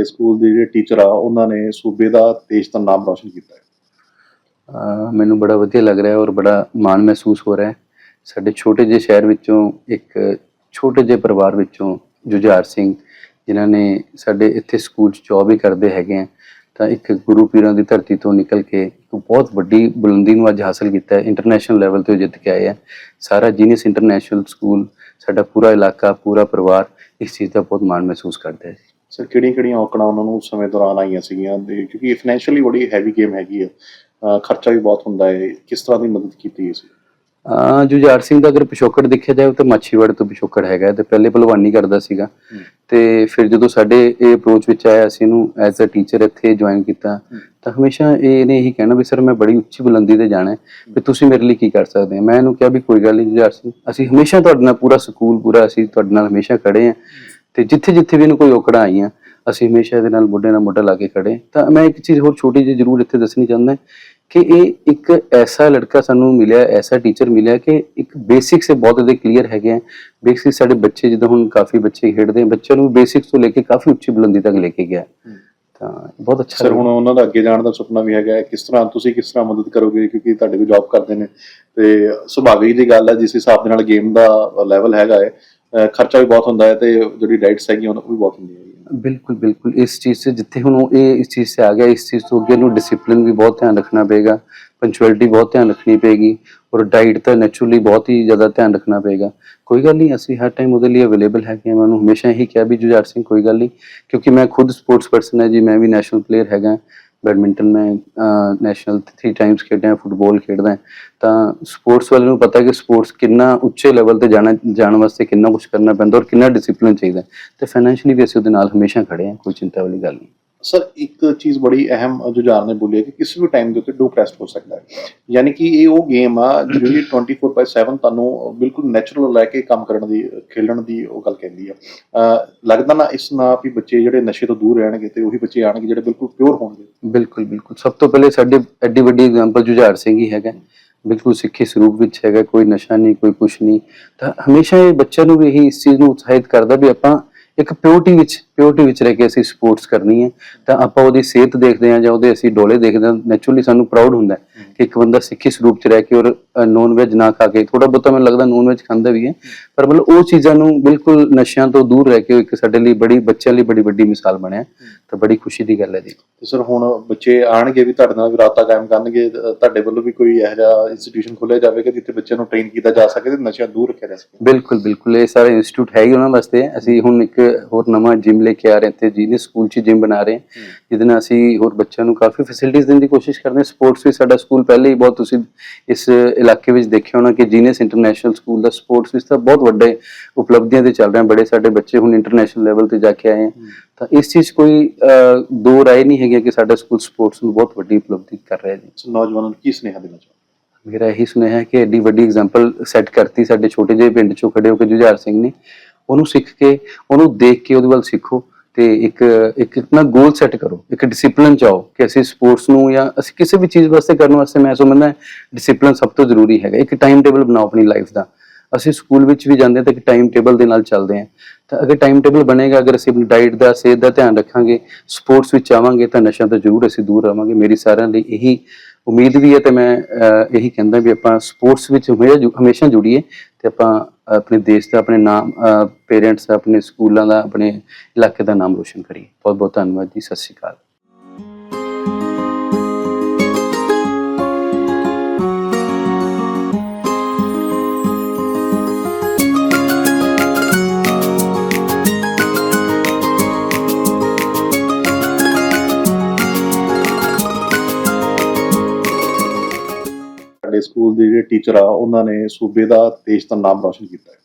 ਸਾਡੇ ਸਕੂਲ ਦੇ ਜਿਹੜੇ ਟੀਚਰ ਆ, ਉਹਨਾਂ ਨੇ ਸੂਬੇ ਦਾ ਦੇਸ਼ ਦਾ ਨਾਮ ਰੌਸ਼ਨ ਕੀਤਾ ਹੈ। ਮੈਨੂੰ ਬੜਾ ਵਧੀਆ ਲੱਗ ਰਿਹਾ ਔਰ ਬੜਾ ਮਾਣ ਮਹਿਸੂਸ ਹੋ ਰਿਹਾ ਹੈ। ਸਾਡੇ ਛੋਟੇ ਜਿਹੇ ਸ਼ਹਿਰ ਵਿੱਚੋਂ ਇੱਕ ਛੋਟੇ ਜਿਹੇ ਪਰਿਵਾਰ ਵਿੱਚੋਂ ਜੁਝਾਰ ਸਿੰਘ, ਜਿਨ੍ਹਾਂ ਨੇ ਸਾਡੇ ਇੱਥੇ ਸਕੂਲ 'ਚ ਜੌਬ ਵੀ ਕਰਦੇ ਹੈਗੇ ਆ, ਤਾਂ ਇੱਕ ਗੁਰੂ ਪੀਰਾਂ ਦੀ ਧਰਤੀ ਤੋਂ ਨਿਕਲ ਕੇ ਇੱਕ ਬਹੁਤ ਵੱਡੀ ਬੁਲੰਦੀ ਨੂੰ ਅੱਜ ਹਾਸਲ ਕੀਤਾ ਹੈ। ਇੰਟਰਨੈਸ਼ਨਲ ਲੈਵਲ ਤੇ ਉਹ ਜਿੱਤ ਕੇ ਆਏ ਹੈ ਸਾਰਾ ਜੀਨੀਅਸ ਇੰਟਰਨੈਸ਼ਨਲ ਸਕੂਲ ਸਾਡਾ ਪੂਰਾ ਇਲਾਕਾ, ਪੂਰਾ ਪਰਿਵਾਰ ਇਸ ਚੀਜ਼ ਦਾ ਬਹੁਤ ਮਾਣ ਮਹਿਸੂਸ ਕਰਦਾ ਹੈ। ਸਰ ਕਿਹੜੀਆਂ ਕਿਹੜੀਆਂ ਔਕੜਾਂ ਉਹਨਾਂ ਨੂੰ ਸਮੇਂ ਦੌਰਾਨ ਆਈਆਂ ਸੀਗੀਆਂ? ਤੇ ਕਿਉਂਕਿ ਫਾਈਨੈਂਸ਼ੀਅਲੀ ਬੜੀ ਹੈਵੀ ਗੇਮ ਹੈਗੀ ਆ। ਖਰਚਾ ਵੀ ਬਹੁਤ ਹੁੰਦਾ ਹੈ। ਕਿਸ ਤਰ੍ਹਾਂ ਦੀ ਮਦਦ ਕੀਤੀ ਹੈ ਸੀ ਅਹ ਜੁਝਾਰ ਸਿੰਘ ਦਾ ਅਗਰ ਪਿਛੋਕੜ ਦੇਖਿਆ ਜਾਏ ਤਾਂ ਮਾਛੀਵਾੜੇ ਤੋਂ ਪਿਛੋਕੜ ਹੈਗਾ ਤੇ ਪਹਿਲੇ ਭਲਵਾਨੀ ਕਰਦਾ ਸੀਗਾ। ਤੇ ਫਿਰ ਜਦੋਂ ਸਾਡੇ ਇਹ ਅਪਰੋਚ ਵਿੱਚ ਆਇਆ ਅਸੀਂ ਇਹਨੂੰ ਐਜ਼ ਅ ਟੀਚਰ ਇੱਥੇ ਜੁਆਇਨ ਕੀਤਾ ਤਾਂ ਹਮੇਸ਼ਾ ਇਹ ਇਹਨੇ ਇਹੀ ਕਹਿਣਾ ਵੀ ਸਰ ਮੈਂ ਬੜੀ ਉੱਚੀ ਬੁਲੰਦੀ ਤੇ ਜਾਣਾ ਹੈ ਵੀ ਤੁਸੀਂ ਮੇਰੇ ਲਈ ਕੀ ਕਰ ਸਕਦੇ ਹੋ? ਮੈਂ ਇਹਨੂੰ ਕਿਹਾ ਵੀ ਕੋਈ ਗੱਲ ਨਹੀਂ ਜੁਝਾਰ ਸਿੰਘ ਅਸੀਂ ਹਮੇਸ਼ਾ ਤੁਹਾਡੇ ਨਾਲ ਪੂਰਾ ਸਕੂਲ ਪੂਰਾ ਅਸੀਂ ਤੁਹਾਡੇ ਨਾਲ ਹਮੇਸ਼ਾ ਖੜੇ ਹਾਂ। ਤੇ ਜਿੱਥੇ ਜਿੱਥੇ ਵੀ ਇਹਨੂੰ ਕੋਈ ਔਕੜਾਂ ਆਈਆਂ ਅਸੀਂ ਹਮੇਸ਼ਾ ਇਹਦੇ ਨਾਲ ਮੋਢੇ ਨਾਲ ਮੋਢਾ ਲਾ ਕੇ ਖੜੇ। ਤਾਂ ਮੈਂ ਇੱਕ ਚੀਜ਼ ਹੋਰ ਛੋਟੀ ਜਿਹੀ ਜ਼ਰੂਰ ਇੱਥੇ ਦੱਸਣੀ ਚਾਹੁੰਦਾ ਕਿ ਇਹ ਇੱਕ ਐਸਾ ਲੜਕਾ ਸਾਨੂੰ ਮਿਲਿਆ ਐਸਾ ਟੀਚਰ ਮਿਲਿਆ ਕਿ ਇੱਕ ਬੇਸਿਕ ਸੇ ਬਹੁਤ ਜ਼ਿਆਦਾ ਕਲੀਅਰ ਹੈਗੇ ਆ। ਬੇਸਿਕ ਸਾਡੇ ਬੱਚੇ ਜਦੋਂ ਹੁਣ ਕਾਫੀ ਬੱਚੇ ਖੇਡਦੇ ਆ ਬੱਚਿਆਂ ਨੂੰ ਬੇਸਿਕਸ ਤੋਂ ਲੈ ਕੇ ਕਾਫੀ ਉੱਚੀ ਬੁਲੰਦੀ ਤੱਕ ਲੈ ਕੇ ਗਿਆ। ਤਾਂ ਬਹੁਤ ਅੱਛਾ ਸਰ ਹੁਣ ਉਹਨਾਂ ਦਾ ਅੱਗੇ ਜਾਣ ਦਾ ਸੁਪਨਾ ਵੀ ਹੈਗਾ। ਕਿਸ ਤਰ੍ਹਾਂ ਤੁਸੀਂ ਕਿਸ ਤਰ੍ਹਾਂ ਮਦਦ ਕਰੋਗੇ ਕਿਉਂਕਿ ਤੁਹਾਡੇ ਕੋਲ ਜੌਬ ਕਰਦੇ ਨੇ। ਤੇ ਸੁਭਾਵਿਕ ਦੀ ਗੱਲ ਹੈ ਜਿਸ ਹਿਸਾਬ ਦੇ ਨਾਲ ਗੇਮ ਦਾ ਲੈਵਲ ਹੈਗਾ ਹੈ ਖਰਚਾ ਵੀ ਬਹੁਤ ਹੁੰਦਾ ਹੈ ਤੇ ਜਿਹੜੀ ਡਾਈਟਸ ਹੈਗੀ ਉਹਨਾਂ ਵੀ ਬਹੁਤ ਹੁੰਦੀ ਹੈ ਬਿਲਕੁਲ ਬਿਲਕੁਲ। ਇਸ ਚੀਜ਼ 'ਤੇ ਜਿੱਥੇ ਹੁਣ ਇਹ ਇਸ ਚੀਜ਼ ਸੇ ਆ ਗਿਆ, ਇਸ ਚੀਜ਼ ਤੋਂ ਅੱਗੇ ਨੂੰ ਡਿਸਪਲਿਨ ਵੀ ਬਹੁਤ ਧਿਆਨ ਰੱਖਣਾ ਪਏਗਾ ਪੰਚੁਅਲਿਟੀ ਬਹੁਤ ਧਿਆਨ ਰੱਖਣੀ ਪਏਗੀ ਔਰ ਡਾਈਟ ਤਾਂ ਨੈਚੁਰਲੀ ਬਹੁਤ ਹੀ ਜ਼ਿਆਦਾ ਧਿਆਨ ਰੱਖਣਾ ਪਏਗਾ। ਕੋਈ ਗੱਲ ਨਹੀਂ, ਅਸੀਂ ਹਰ ਟਾਈਮ ਉਹਦੇ ਲਈ ਅਵੇਲੇਬਲ ਹੈਗੇ ਮੈਂ ਉਹਨੂੰ ਹਮੇਸ਼ਾ ਇਹੀ ਕਿਹਾ ਵੀ ਜੁਝਾਰ ਸਿੰਘ, ਕੋਈ ਗੱਲ ਨਹੀਂ, ਕਿਉਂਕਿ ਮੈਂ ਖੁਦ ਸਪੋਰਟਸ ਪਰਸਨ ਹੈ ਜੀ, ਮੈਂ ਵੀ ਨੈਸ਼ਨਲ ਪਲੇਅਰ ਹੈਗਾ। ਬੈਡਮਿੰਟਨ ਮੈਂ ਨੈਸ਼ਨਲ 3 ਟਾਈਮਸ ਖੇਡਿਆ ਫੁੱਟਬਾਲ ਖੇਡਦਾ ਤਾਂ ਸਪੋਰਟਸ ਵਾਲੇ ਨੂੰ ਪਤਾ ਕਿ ਸਪੋਰਟਸ ਕਿੰਨਾ ਉੱਚੇ ਲੈਵਲ ਤੇ ਜਾਣਾ, ਜਾਣ ਵਾਸਤੇ ਕਿੰਨਾ ਕੁਝ ਕਰਨਾ ਪੈਂਦਾ ਔਰ ਕਿੰਨਾ ਡਿਸਪਲਿਨ ਚਾਹੀਦਾ ਹੈ। ਤੇ ਫਾਈਨੈਂਸ਼ੀਅਲੀ ਵੀ ਅਸੀਂ ਉਹਦੇ ਨਾਲ ਹਮੇਸ਼ਾ ਖੜੇ ਹਾਂ, ਕੋਈ ਚਿੰਤਾ ਵਾਲੀ ਗੱਲ ਨਹੀਂ ਸਰ, ਇੱਕ ਚੀਜ਼ ਬੜੀ ਅਹਿਮ ਜੁਝਾਰ ਨੇ ਬੋਲੀ ਹੈ ਕਿ ਕਿਸੇ ਵੀ ਟਾਈਮ ਦੇ ਉੱਤੇ ਡਿਪਰੈਸਡ ਹੋ ਸਕਦਾ ਹੈ। ਯਾਨੀ ਕਿ ਇਹ ਉਹ ਗੇਮ ਆ ਜਿਹੜੀ 24/7 ਤੁਹਾਨੂੰ ਬਿਲਕੁਲ ਨੈਚੁਰਲ ਲੈ ਕੇ ਕੰਮ ਕਰਨ ਦੀ ਖੇਡਣ ਦੀ ਉਹ ਗੱਲ ਕਹਿੰਦੀ ਆ। ਲੱਗਦਾ ਨਾ ਇਸ ਨਾਲ ਵੀ ਬੱਚੇ ਜਿਹੜੇ ਨਸ਼ੇ ਤੋਂ ਦੂਰ ਰਹਿਣਗੇ ਤੇ ਉਹੀ ਬੱਚੇ ਆਣਗੇ ਜਿਹੜੇ ਬਿਲਕੁਲ ਪਿਓਰ ਹੋਣਗੇ। ਬਿਲਕੁਲ ਬਿਲਕੁਲ। ਸਭ ਤੋਂ ਪਹਿਲੇ ਸਾਡੇ ਐਡੀ ਵੱਡੀ ਐਗਜ਼ਾਮਪਲ ਜੁਝਾਰ ਸਿੰਘ ਹੀ ਹੈਗਾ। ਬਿਲਕੁਲ ਸਿੱਖੀ ਸਰੂਪ ਵਿੱਚ ਹੈਗਾ, ਕੋਈ ਨਸ਼ਾ ਨਹੀਂ, ਕੋਈ ਕੁਛ ਨਹੀਂ। ਤਾਂ ਹਮੇਸ਼ਾ ਇਹ ਬੱਚਿਆਂ ਨੂੰ ਵੀ ਇਹੀ ਇਸ ਚੀਜ਼ ਨੂੰ ਉਤਸ਼ਾਹਿਤ ਕਰਦਾ ਵੀ ਆਪਾਂ ਇੱਕ ਪਿਓਰਟੀ ਵਿੱਚ ਪਿਓਰਟੀ ਵਿੱਚ ਰਹਿ ਕੇ ਅਸੀਂ ਸਪੋਰਟਸ ਕਰਨੀ ਹੈ ਤਾਂ ਆਪਾਂ ਉਹਦੀ ਸਿਹਤ ਦੇਖਦੇ ਹਾਂ ਜਾਂ ਉਹਦੇ ਅਸੀਂ ਡੋਲੇ ਦੇਖਦੇ ਹਾਂ ਨੈਚੁਰਲੀ ਸਾਨੂੰ ਪ੍ਰਾਊਡ ਹੁੰਦਾ ਹੈ ਕਿ ਇੱਕ ਬੰਦਾ ਸਿੱਖੀ ਸਰੂਪ ਚ ਰਹਿ ਕੇ ਔਰ ਨੌਨ ਵੈਜ ਨਾ ਖਾ ਕੇ ਥੋੜਾ ਬਹੁਤਾ ਮੈਨੂੰ ਲੱਗਦਾ ਨੌਨ ਵੈਜ ਖਾਂਦਾ ਵੀ ਹੈ ਪਰ ਮਤਲਬ ਉਹ ਚੀਜ਼ਾਂ ਨੂੰ ਬਿਲਕੁਲ ਨਸ਼ਿਆਂ ਤੋਂ ਦੂਰ ਰਹਿ ਕੇ ਇੱਕ ਸਾਡੇ ਲਈ ਬੜੀ ਬੱਚਿਆਂ ਲਈ ਬੜੀ ਵੱਡੀ ਮਿਸਾਲ ਬਣਿਆ ਤਾਂ ਬੜੀ ਖੁਸ਼ੀ ਦੀ ਗੱਲ ਹੈ ਜੀ। ਤੇ ਸਰ ਹੁਣ ਬੱਚੇ ਆਣਗੇ ਵੀ ਤੁਹਾਡੇ ਨਾਲ ਵੀ ਰਾਤਾ ਕਾਇਮ ਕਰਨਗੇ ਤੁਹਾਡੇ ਵੱਲੋਂ ਵੀ ਕੋਈ ਇਹੋ ਜਿਹਾ ਇੰਸਟੀਟਿਊਸ਼ਨ ਖੋਲ੍ਹਿਆ ਜਾਵੇਗਾ ਜਿੱਥੇ ਬੱਚਿਆਂ ਨੂੰ ਟ੍ਰੇਨ ਕੀਤਾ ਜਾ ਸਕੇ ਤੇ ਨਸ਼ਿਆਂ ਦੂਰ ਰੱਖਿਆ ਜਾ ਸਕੇ? ਬਿਲਕੁਲ ਬਿਲਕੁਲ ਇਹ ਸਾਰੇ ਇੰਸਟੀਚਿਊਟ ਹੈ ਹੀ ਉਹਨਾਂ ਵਾਸਤੇ ਅਸੀਂ ਹੁਣ ਇੱਕ ਹੋਰ ਨਵਾਂ ਜਿਮ ਲੈ ਕੇ ਆ ਰਹੇ ਤੇ ਜੀਨੀਅਸ ਸਕੂਲ 'ਚ ਜਿਮ ਬਣਾ ਰਹੇ ਜਿਹਦੇ ਨਾਲ ਅਸੀਂ ਹੋਰ ਬੱਚਿਆਂ ਨੂੰ ਕਾਫੀ ਫੈਸਿਲਿਟੀਆਂ ਦੇਣ ਦੀ ਕੋਸ਼ਿਸ਼ ਕਰਦੇ ਹਾਂ। ਸਪੋਰਟਸ ਵੀ ਸਾਡਾ ਸਕੂਲ ਪਹਿਲੇ ਹੀ ਬਹੁਤ ਤੁਸੀਂ ਇਸ ਇਲਾਕੇ ਵਿੱਚ ਦੇਖਿਆ ਹੋਣਾ ਕਿ ਜੀਨੀਅਸ ਇੰਟਰਨੈਸ਼ਨਲ ਸਕੂਲ ਦਾ ਸਪੋਰਟਸ ਵਿੱਚ ਤਾਂ ਬਹੁਤ ਵੱਡੇ ਉਪਲਬਧੀਆਂ ਤੇ ਚੱਲ ਰਹੇ। ਬੜੇ ਸਾਡੇ ਬੱਚੇ ਹੁਣ ਇੰਟਰਨੈਸ਼ਨਲ ਲੈਵਲ ਤੇ ਜਾ ਕੇ ਆਏ ਹਨ ਤਾਂ ਇਸ ਚੀਜ਼ ਕੋਈ ਦੋ ਰਾਏ ਨਹੀਂ ਹੈਗੀ ਕਿ ਸਾਡਾ ਸਕੂਲ ਸਪੋਰਟਸ ਨੂੰ ਬਹੁਤ ਵੱਡੀ ਉਪਲਬਧੀ ਕਰ ਰਿਹਾ ਜੀ। ਸੋ ਨੌਜਵਾਨਾਂ ਨੂੰ ਕੀ ਸੁਨੇਹਾ ਦੇਣਾ ਚਾਹੁੰਦੇ ਮੇਰਾ ਇਹੀ ਸੁਨੇਹਾ ਹੈ ਕਿ ਐਡੀ ਵੱਡੀ ਐਗਜ਼ਾਮਪਲ ਸੈੱਟ ਕਰਤੀ ਸਾਡੇ ਛੋਟੇ ਜਿਹੇ ਪਿੰਡ ਚੋਂ ਖੜੇ ਹੋ ਕੇ ਜੁਝਾਰ ਸਿੰਘ ਨੇ। ਉਹਨੂੰ ਸਿੱਖ ਕੇ, ਉਹਨੂੰ ਦੇਖ ਕੇ ਉਹਦੇ ਵੱਲ ਸਿੱਖੋ ਤੇ ਇੱਕ ਇੱਕ ਆਪਣਾ ਗੋਲ ਸੈੱਟ ਕਰੋ, ਇੱਕ ਡਿਸਪਲਿਨ ਚਾਓ ਕਿ ਅਸੀਂ ਸਪੋਰਟਸ ਨੂੰ ਜਾਂ ਅਸੀਂ ਕਿਸੇ ਵੀ ਚੀਜ਼ ਵਾਸਤੇ ਕਰਨ ਵਾਸਤੇ ਮੈਂ ਸਮਝਦਾ ਡਿਸਪਲਿਨ ਸਭ ਤੋਂ ਜ਼ਰੂਰੀ ਹੈਗਾ। ਇੱਕ ਟਾਈਮ ਟੇਬਲ ਬਣਾਓ ਆਪਣੀ ਲਾਈਫ ਦਾ। ਅਸੀਂ ਸਕੂਲ ਵਿੱਚ ਵੀ ਜਾਂਦੇ ਹਾਂ ਤਾਂ ਇੱਕ ਟਾਈਮ ਟੇਬਲ ਦੇ ਨਾਲ ਚੱਲਦੇ ਹਾਂ। ਤਾਂ ਅਗਰ ਟਾਈਮ ਟੇਬਲ ਬਣੇਗਾ, ਅਗਰ ਅਸੀਂ ਆਪਣੀ ਡਾਈਟ ਦਾ, ਸਿਹਤ ਦਾ ਧਿਆਨ ਰੱਖਾਂਗੇ ਸਪੋਰਟਸ ਵਿੱਚ ਆਵਾਂਗੇ ਤਾਂ ਨਸ਼ਿਆਂ ਤੋਂ ਜ਼ਰੂਰ ਅਸੀਂ ਦੂਰ ਰਵਾਂਗੇ। ਮੇਰੀ ਸਾਰਿਆਂ ਲਈ ਇਹੀ ਉਮੀਦ ਵੀ ਹੈ ਤੇ ਮੈਂ ਇਹੀ ਕਹਿੰਦਾ ਵੀ ਆਪਾਂ ਸਪੋਰਟਸ ਵਿੱਚ ਹਮੇਸ਼ਾ ਹਮੇਸ਼ਾ ਜੁੜੀਏ ਤੇ ਆਪਾਂ ਆਪਣੇ ਦੇਸ਼ ਦਾ, ਆਪਣੇ ਨਾਮ ਪੇਰੈਂਟਸ ਦਾ, ਆਪਣੇ ਸਕੂਲਾਂ ਦਾ, ਆਪਣੇ ਇਲਾਕੇ ਦਾ ਨਾਮ ਰੋਸ਼ਨ ਕਰੀਏ। ਬਹੁਤ ਬਹੁਤ ਧੰਨਵਾਦ ਜੀ, ਸਤਿ ਸ਼੍ਰੀ ਅਕਾਲ। ਟੀਚਰ ਆ, ਉਹਨਾਂ ਨੇ ਸੂਬੇ ਦਾ ਦੇਸ਼ ਦਾ ਨਾਮ ਰੌਸ਼ਨ ਕੀਤਾ ਹੈ।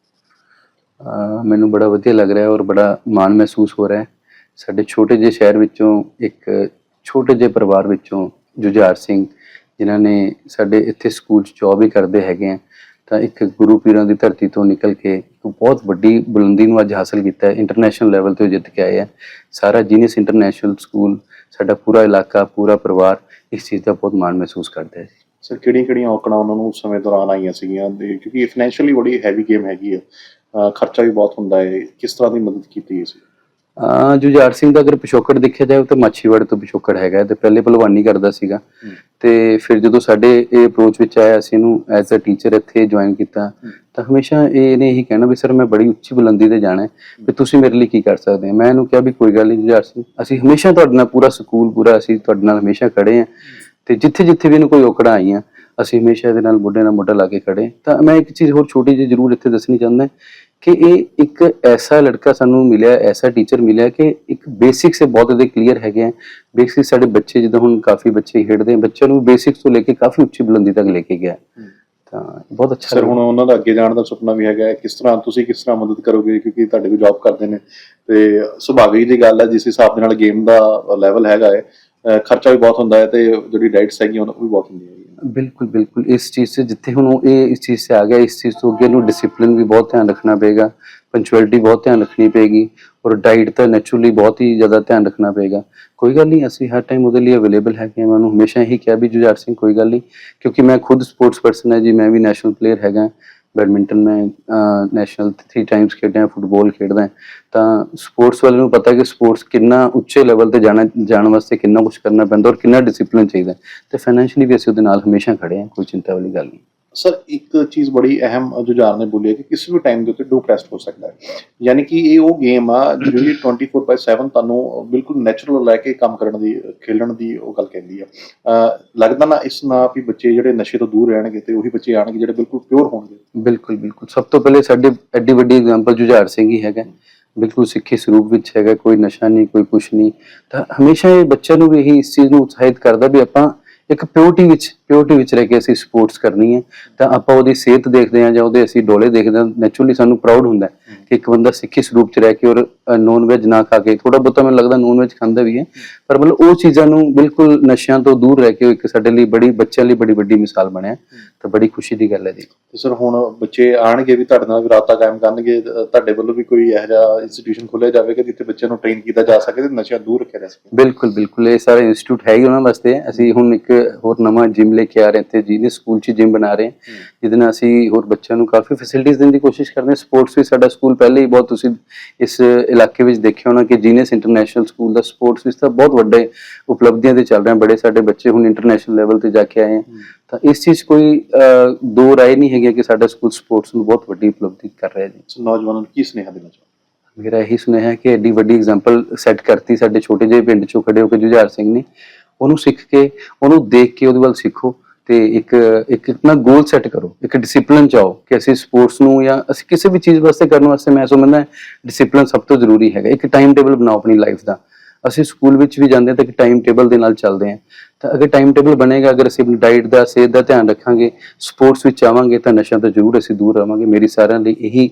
ਮੈਨੂੰ ਬੜਾ ਵਧੀਆ ਲੱਗ ਰਿਹਾ ਔਰ ਬੜਾ ਮਾਣ ਮਹਿਸੂਸ ਹੋ ਰਿਹਾ ਹੈ। ਸਾਡੇ ਛੋਟੇ ਜਿਹੇ ਸ਼ਹਿਰ ਵਿੱਚੋਂ ਇੱਕ ਛੋਟੇ ਜਿਹੇ ਪਰਿਵਾਰ ਵਿੱਚੋਂ ਜੁਝਾਰ ਸਿੰਘ, ਜਿਨ੍ਹਾਂ ਨੇ ਸਾਡੇ ਇੱਥੇ ਸਕੂਲ 'ਚ ਜੌਬ ਹੀ ਕਰਦੇ ਹੈਗੇ ਆ, ਤਾਂ ਇੱਕ ਗੁਰੂ ਪੀਰਾਂ ਦੀ ਧਰਤੀ ਤੋਂ ਨਿਕਲ ਕੇ ਇੱਕ ਬਹੁਤ ਵੱਡੀ ਬੁਲੰਦੀ ਨੂੰ ਅੱਜ ਹਾਸਲ ਕੀਤਾ ਹੈ। ਇੰਟਰਨੈਸ਼ਨਲ ਲੈਵਲ ਤੇ ਉਹ ਜਿੱਤ ਕੇ ਆਏ ਆ। ਸਾਰਾ ਜੀਨੀਅਸ ਇੰਟਰਨੈਸ਼ਨਲ ਸਕੂਲ ਸਾਡਾ ਪੂਰਾ ਇਲਾਕਾ, ਪੂਰਾ ਪਰਿਵਾਰ ਇਸ ਚੀਜ਼ ਦਾ ਬਹੁਤ ਮਾਣ ਮਹਿਸੂਸ ਕਰਦਾ ਹੈ। ਸਰ ਕਿਹੜੀਆਂ ਕਿਹੜੀਆਂ ਔਕੜਾਂ ਉਹਨਾਂ ਨੂੰ ਉਸ ਸਮੇਂ ਦੌਰਾਨ ਆਈਆਂ ਸੀਗੀਆਂ? ਤੇ ਕਿਉਂਕਿ ਫਾਈਨੈਂਸ਼ੀਅਲੀ ਬੜੀ ਹੈਵੀ ਗੇਮ ਹੈਗੀ ਆ। ਖਰਚਾ ਵੀ ਬਹੁਤ ਹੁੰਦਾ ਹੈ। ਕਿਸ ਤਰ੍ਹਾਂ ਦੀ ਮਦਦ ਕੀਤੀ ਸੀ ਅਹ ਜੁਝਾਰ ਸਿੰਘ ਦਾ ਅਗਰ ਪਿਛੋਕੜ ਦੇਖਿਆ ਜਾਏ ਤਾਂ ਮਾਛੀਵਾੜ ਤੋਂ ਪਿਛੋਕੜ ਹੈਗਾ ਤੇ ਪਹਿਲੇ ਭਲਵਾਨੀ ਕਰਦਾ ਸੀਗਾ। ਤੇ ਫਿਰ ਜਦੋਂ ਸਾਡੇ ਇਹ ਅਪਰੋਚ ਵਿੱਚ ਆਇਆ ਅਸੀਂ ਇਹਨੂੰ ਐਜ਼ ਅ ਟੀਚਰ ਇੱਥੇ ਜੁਆਇਨ ਕੀਤਾ। ਤਾਂ ਹਮੇਸ਼ਾ ਇਹ ਇਹਨੇ ਇਹੀ ਕਹਿਣਾ ਵੀ ਸਰ ਮੈਂ ਬੜੀ ਉੱਚੀ ਬੁਲੰਦੀ ਤੇ ਜਾਣਾ ਹੈ ਵੀ ਤੁਸੀਂ ਮੇਰੇ ਲਈ ਕੀ ਕਰ ਸਕਦੇ ਹੋ? ਮੈਂ ਇਹਨੂੰ ਕਿਹਾ ਵੀ ਕੋਈ ਗੱਲ ਨਹੀਂ ਜੁਝਾਰ ਸਿੰਘ ਅਸੀਂ ਹਮੇਸ਼ਾ ਤੁਹਾਡੇ ਨਾਲ ਪੂਰਾ ਸਕੂਲ ਪੂਰਾ ਅਸੀਂ ਤੁਹਾਡੇ ਨਾਲ ਹਮੇਸ਼ਾ ਖੜੇ ਹਾਂ। ਤੇ ਜਿੱਥੇ ਜਿੱਥੇ ਵੀ ਇਹਨੂੰ ਕੋਈ ਔਕੜਾਂ ਆਈਆਂ ਅਸੀਂ ਹਮੇਸ਼ਾ ਇਹਦੇ ਨਾਲ ਮੋਢੇ ਨਾਲ ਮੋਢਾ ਲਾ ਕੇ ਖੜੇ। ਤਾਂ ਮੈਂ ਇੱਕ ਚੀਜ਼ ਹੋਰ ਛੋਟੀ ਜਿਹੀ ਜ਼ਰੂਰ ਇੱਥੇ ਦੱਸਣੀ ਚਾਹੁੰਦਾ ਕਿ ਇਹ ਇੱਕ ਐਸਾ ਲੜਕਾ ਸਾਨੂੰ ਮਿਲਿਆ ਐਸਾ ਟੀਚਰ ਮਿਲਿਆ ਕਿ ਇੱਕ ਬੇਸਿਕਸ ਸੇ ਬਹੁਤ ਜ਼ਿਆਦਾ ਕਲੀਅਰ ਹੈਗੇ ਆ। ਬੇਸਿਕਸ ਸਾਡੇ ਬੱਚੇ ਜਿੱਦਾਂ ਹੁਣ ਕਾਫੀ ਬੱਚੇ ਖੇਡਦੇ ਆ ਬੱਚਿਆਂ ਨੂੰ ਬੇਸਿਕਸ ਤੋਂ ਲੈ ਕੇ ਕਾਫੀ ਉੱਚੀ ਬੁਲੰਦੀ ਤੱਕ ਲੈ ਕੇ ਗਿਆ। ਤਾਂ ਬਹੁਤ ਅੱਛਾ ਸਰ ਹੁਣ ਉਹਨਾਂ ਦਾ ਅੱਗੇ ਜਾਣ ਦਾ ਸੁਪਨਾ ਵੀ ਹੈਗਾ। ਕਿਸ ਤਰ੍ਹਾਂ ਤੁਸੀਂ ਕਿਸ ਤਰ੍ਹਾਂ ਮਦਦ ਕਰੋਗੇ ਕਿਉਂਕਿ ਤੁਹਾਡੇ ਕੋਲ ਜੌਬ ਕਰਦੇ ਨੇ। ਤੇ ਸੁਭਾਵਿਕ ਦੀ ਗੱਲ ਹੈ ਜਿਸ ਹਿਸਾਬ ਦੇ ਨਾਲ ਗੇਮ ਦਾ ਲੈਵਲ ਹੈਗਾ ਹੈ ਖਰਚਾ ਵੀ ਬਹੁਤ ਹੁੰਦਾ ਹੈ ਤੇ ਜਿਹੜੀ ਡਾਈਟਸ ਹੈਗੀਆਂ ਉਹਨਾਂ ਵੀ ਬਹੁਤ ਹੁੰਦੀਆਂ ਹੈਗੀਆਂ। ਬਿਲਕੁਲ ਬਿਲਕੁਲ। ਇਸ ਚੀਜ਼ ਸੇ ਜਿੱਥੇ ਹੁਣ ਉਹ ਇਹ ਇਸ ਚੀਜ਼ ਸੇ ਆ ਗਿਆ, ਇਸ ਚੀਜ਼ ਤੋਂ ਅੱਗੇ ਨੂੰ ਡਿਸਪਲਿਨ ਵੀ ਬਹੁਤ ਧਿਆਨ ਰੱਖਣਾ ਪਏਗਾ ਪੰਚੁਅਲਿਟੀ ਬਹੁਤ ਧਿਆਨ ਰੱਖਣੀ ਪਏਗੀ ਔਰ ਡਾਈਟ ਤਾਂ ਨੈਚੁਰਲੀ ਬਹੁਤ ਹੀ ਜ਼ਿਆਦਾ ਧਿਆਨ ਰੱਖਣਾ ਪਏਗਾ। ਕੋਈ ਗੱਲ ਨਹੀਂ, ਅਸੀਂ ਹਰ ਟਾਈਮ ਉਹਦੇ ਲਈ ਅਵੇਲੇਬਲ ਹੈਗੇ ਹਾਂ। ਮੈਂ ਉਹਨੂੰ ਹਮੇਸ਼ਾ ਇਹੀ ਕਿਹਾ ਵੀ ਜੁਝਾਰ ਸਿੰਘ, ਕੋਈ ਗੱਲ ਨਹੀਂ, ਕਿਉਂਕਿ ਮੈਂ ਖੁਦ ਸਪੋਰਟਸ ਪਰਸਨ ਹੈ ਜੀ, ਮੈਂ ਵੀ ਨੈਸ਼ਨਲ ਪਲੇਅਰ ਹੈਗਾ। ਬੈਡਮਿੰਟਨ ਮੈਂ ਨੈਸ਼ਨਲ 3 ਟਾਈਮਸ ਖੇਡਿਆ ਫੁੱਟਬਾਲ ਖੇਡਦਾ ਤਾਂ ਸਪੋਰਟਸ ਵਾਲੇ ਨੂੰ ਪਤਾ ਕਿ ਸਪੋਰਟਸ ਕਿੰਨਾ ਉੱਚੇ ਲੈਵਲ ਤੇ ਜਾਣਾ, ਜਾਣ ਵਾਸਤੇ ਕਿੰਨਾ ਕੁਝ ਕਰਨਾ ਪੈਂਦਾ ਔਰ ਕਿੰਨਾ ਡਿਸਪਲਿਨ ਚਾਹੀਦਾ ਹੈ। ਤੇ ਫਾਈਨੈਂਸ਼ੀਅਲੀ ਵੀ ਅਸੀਂ ਉਹਦੇ ਨਾਲ ਹਮੇਸ਼ਾ ਖੜੇ ਹਾਂ, ਕੋਈ ਚਿੰਤਾ ਵਾਲੀ ਗੱਲ ਨਹੀਂ ਸਰ, ਇੱਕ ਚੀਜ਼ ਬੜੀ ਅਹਿਮ ਜੁਝਾਰ ਨੇ ਬੋਲੀ ਹੈ ਕਿ ਕਿਸੇ ਵੀ ਟਾਈਮ ਦੇ ਉੱਤੇ ਡੂ ਪ੍ਰੈਸਟ ਹੋ ਸਕਦਾ ਹੈ। ਯਾਨੀ ਕਿ ਇਹ ਉਹ ਗੇਮ ਆ ਜਿਹੜੀ 24/7 ਤੁਹਾਨੂੰ ਬਿਲਕੁਲ ਨੈਚੁਰਲ ਲੈ ਕੇ ਕੰਮ ਕਰਨ ਦੀ ਖੇਲਣ ਦੀ ਉਹ ਗੱਲ ਕਹਿੰਦੀ ਆ ਲੱਗਦਾ ਨਾ ਇਸ ਨਾਲ ਵੀ ਬੱਚੇ ਜਿਹੜੇ ਨਸ਼ੇ ਤੋਂ ਦੂਰ ਰਹਿਣਗੇ ਤੇ ਉਹੀ ਬੱਚੇ ਆਣਗੇ ਜਿਹੜੇ ਬਿਲਕੁਲ ਪਿਓਰ ਹੋਣਗੇ। ਬਿਲਕੁਲ ਬਿਲਕੁਲ। ਸਭ ਤੋਂ ਪਹਿਲੇ ਸਾਡੇ ਐਡੀ ਵੱਡੀ ਐਗਜ਼ਾਮਪਲ ਜੁਝਾਰ ਸਿੰਘ ਹੀ ਹੈਗਾ। ਬਿਲਕੁਲ ਸਿੱਖੀ ਸਰੂਪ ਵਿੱਚ ਹੈਗਾ, ਕੋਈ ਨਸ਼ਾ ਨਹੀਂ, ਕੋਈ ਕੁਛ ਨਹੀਂ। ਤਾਂ ਹਮੇਸ਼ਾ ਇਹ ਬੱਚਿਆਂ ਨੂੰ ਵੀ ਇਹੀ ਇਸ ਚੀਜ਼ ਨੂੰ ਉਤਸ਼ਾਹਿਤ ਕਰਦਾ ਵੀ ਆਪਾਂ ਇੱਕ ਪਿਓਰਟੀ ਵਿੱਚ ਪਿਓਰਟੀ ਵਿੱਚ ਰਹਿ ਕੇ ਅਸੀਂ ਸਪੋਰਟਸ ਕਰਨੀ ਹੈ, ਤਾਂ ਆਪਾਂ ਉਹਦੀ ਸਿਹਤ ਦੇਖਦੇ ਹਾਂ ਜਾਂ ਉਹਦੇ ਅਸੀਂ ਡੋਲੇ ਦੇਖਦੇ ਹਾਂ ਨੈਚੁਰਲੀ ਸਾਨੂੰ ਪ੍ਰਾਊਡ ਹੁੰਦਾ ਹੈ। ਕਿ ਇੱਕ ਬੰਦਾ ਸਿੱਖੀ ਸਰੂਪ ਚ ਰਹਿ ਕੇ ਔਰ ਨੌਨ ਵੈਜ ਨਾ ਖਾ ਕੇ ਥੋੜਾ ਬਹੁਤਾ ਮੈਨੂੰ ਲੱਗਦਾ ਨੌਨ ਵੈਜ ਖਾਂਦਾ ਵੀ ਹੈ। ਪਰ ਮਤਲਬ ਉਹ ਚੀਜ਼ਾਂ ਨੂੰ ਬਿਲਕੁਲ ਨਸ਼ਿਆਂ ਤੋਂ ਦੂਰ ਰਹਿ ਕੇ ਇੱਕ ਸਾਡੇ ਲਈ ਬੜੀ ਬੱਚਿਆਂ ਲਈ ਬੜੀ ਵੱਡੀ ਮਿਸਾਲ ਬਣਿਆ। ਤਾਂ ਬੜੀ ਖੁਸ਼ੀ ਦੀ ਗੱਲ ਹੈ ਜੀ। ਤੇ ਸਰ ਹੁਣ ਬੱਚੇ ਆਣਗੇ ਵੀ ਤੁਹਾਡੇ ਨਾਲ ਵੀ ਰਾਬਤਾ ਕਾਇਮ ਕਰਨਗੇ ਤੁਹਾਡੇ ਵੱਲੋਂ ਵੀ ਕੋਈ ਇਹੋ ਜਿਹਾ ਇੰਸਟੀਟਿਊਸ਼ਨ ਖੋਲ੍ਹਿਆ ਜਾਵੇਗਾ ਜਿੱਥੇ ਬੱਚਿਆਂ ਨੂੰ ਟ੍ਰੇਨ ਕੀਤਾ ਜਾ ਸਕੇ ਤੇ ਨਸ਼ਿਆਂ ਦੂਰ ਰੱਖਿਆ ਜਾ ਸਕੇ? ਬਿਲਕੁਲ ਬਿਲਕੁਲ। ਇਹ ਸਾਰਾ ਇੰਸਟੀਚਿਊਟ ਹੈ ਹੀ ਉਹਨਾਂ ਵਾਸਤੇ। ਅਸੀਂ ਹੁਣ ਇੱਕ ਹੋਰ ਨਵਾਂ ਜਿਮ ਲੈ ਕੇ ਆ ਰਹੇ ਤੇ ਜੀਨੀਅਸ ਸਕੂਲ 'ਚ ਜਿਮ ਬਣਾ ਰਹੇ ਜਿਹਦੇ ਨਾਲ ਅਸੀਂ ਹੋਰ ਬੱਚਿਆਂ ਨੂੰ ਕਾਫੀ ਫੈਸਿਲਿਟੀਆਂ ਦੇਣ ਦੀ ਕੋਸ਼ਿਸ਼ ਕਰਦੇ ਹਾਂ। ਸਪੋਰਟਸ ਵੀ ਸਾਡਾ ਸਕੂਲ ਪਹਿਲੇ ਹੀ ਬਹੁਤ ਤੁਸੀਂ ਇਸ ਇਲਾਕੇ ਵਿੱਚ ਦੇਖਿਆ ਹੋਣਾ ਕਿ ਜੀਨੀਅਸ ਇੰਟਰਨੈਸ਼ਨਲ ਸਕੂਲ ਦਾ ਸਪੋਰਟਸ ਵਿੱਚ ਤਾਂ ਬਹੁਤ ਵੱਡੇ ਉਪਲਬਧੀਆਂ ਤੇ ਚੱਲ ਰਿਹਾ ਬੜੇ ਸਾਡੇ ਬੱਚੇ ਹੁਣ ਇੰਟਰਨੈਸ਼ਨਲ ਲੈਵਲ ਤੇ ਜਾ ਕੇ ਆਏ ਹਨ ਤਾਂ ਇਸ ਚੀਜ਼ ਕੋਈ ਦੋ ਰਾਏ ਨਹੀਂ ਹੈਗੀ ਕਿ ਸਾਡਾ ਸਕੂਲ ਸਪੋਰਟਸ ਨੂੰ ਬਹੁਤ ਵੱਡੀ ਉਪਲਬਧੀ ਕਰ ਰਿਹਾ ਜੀ। ਨੌਜਵਾਨਾਂ ਨੂੰ ਕੀ ਸੁਨੇਹਾ ਦੇਣਾ ਚਾਹੁੰਦੇ ਮੇਰਾ ਇਹੀ ਸੁਨੇਹਾ ਹੈ ਕਿ ਐਡੀ ਵੱਡੀ ਐਗਜ਼ਾਮਪਲ ਸੈੱਟ ਕਰਤੀ ਸਾਡੇ ਛੋਟੇ ਜਿਹੇ ਪਿੰਡ ਚੋਂ ਖੜੇ ਹੋ ਕੇ ਜੁਝਾਰ ਸਿੰਘ ਨੇ। ਉਹਨੂੰ ਸਿੱਖ ਕੇ ਉਹਨੂੰ ਦੇਖ ਕੇ ਉਹਦੇ ਵੱਲ ਸਿੱਖੋ। ਤੇ ਇੱਕ ਇੱਕ ਆਪਣਾ ਗੋਲ ਸੈੱਟ ਕਰੋ, ਇੱਕ ਡਿਸਪਲਿਨ ਚਾਓ ਕਿ ਅਸੀਂ ਸਪੋਰਟਸ ਨੂੰ ਜਾਂ ਅਸੀਂ ਕਿਸੇ ਵੀ ਚੀਜ਼ ਵਾਸਤੇ ਕਰਨ ਵਾਸਤੇ ਮੈਂ ਸਮਝਦਾ ਡਿਸਪਲਿਨ ਸਭ ਤੋਂ ਜ਼ਰੂਰੀ ਹੈਗਾ। ਇੱਕ ਟਾਈਮ ਟੇਬਲ ਬਣਾਓ ਆਪਣੀ ਲਾਈਫ ਦਾ। ਅਸੀਂ ਸਕੂਲ ਵਿੱਚ ਵੀ ਜਾਂਦੇ ਹਾਂ ਤਾਂ ਇੱਕ ਟਾਈਮ ਟੇਬਲ ਦੇ ਨਾਲ ਚੱਲਦੇ ਹਾਂ। ਤਾਂ ਅਗਰ ਟਾਈਮ ਟੇਬਲ ਬਣੇਗਾ, ਅਗਰ ਅਸੀਂ ਆਪਣੀ ਡਾਈਟ ਦਾ, ਸਿਹਤ ਦਾ ਧਿਆਨ ਰੱਖਾਂਗੇ ਸਪੋਰਟਸ ਵਿੱਚ ਆਵਾਂਗੇ ਤਾਂ ਨਸ਼ਿਆਂ ਤੋਂ ਜ਼ਰੂਰ ਅਸੀਂ ਦੂਰ ਰਵਾਂਗੇ। ਮੇਰੀ ਸਾਰਿਆਂ ਲਈ ਇਹੀ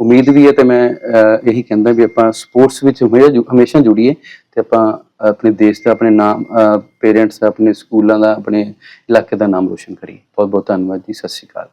ਉਮੀਦ ਵੀ ਹੈ ਤੇ ਮੈਂ ਇਹੀ ਕਹਿੰਦਾ ਵੀ ਆਪਾਂ ਸਪੋਰਟਸ ਵਿੱਚ ਹਮੇਸ਼ਾ ਹਮੇਸ਼ਾ ਜੁੜੀਏ ਤੇ ਆਪਾਂ ਆਪਣੇ ਦੇਸ਼ ਦਾ ਆਪਣੇ ਨਾਮ ਪੇਰੈਂਟਸ ਦਾ, ਆਪਣੇ ਸਕੂਲਾਂ ਦਾ, ਆਪਣੇ ਇਲਾਕੇ ਦਾ ਨਾਮ ਰੋਸ਼ਨ ਕਰੀਏ। ਬਹੁਤ ਬਹੁਤ ਧੰਨਵਾਦ ਜੀ, ਸਤਿ ਸ਼੍ਰੀ ਅਕਾਲ।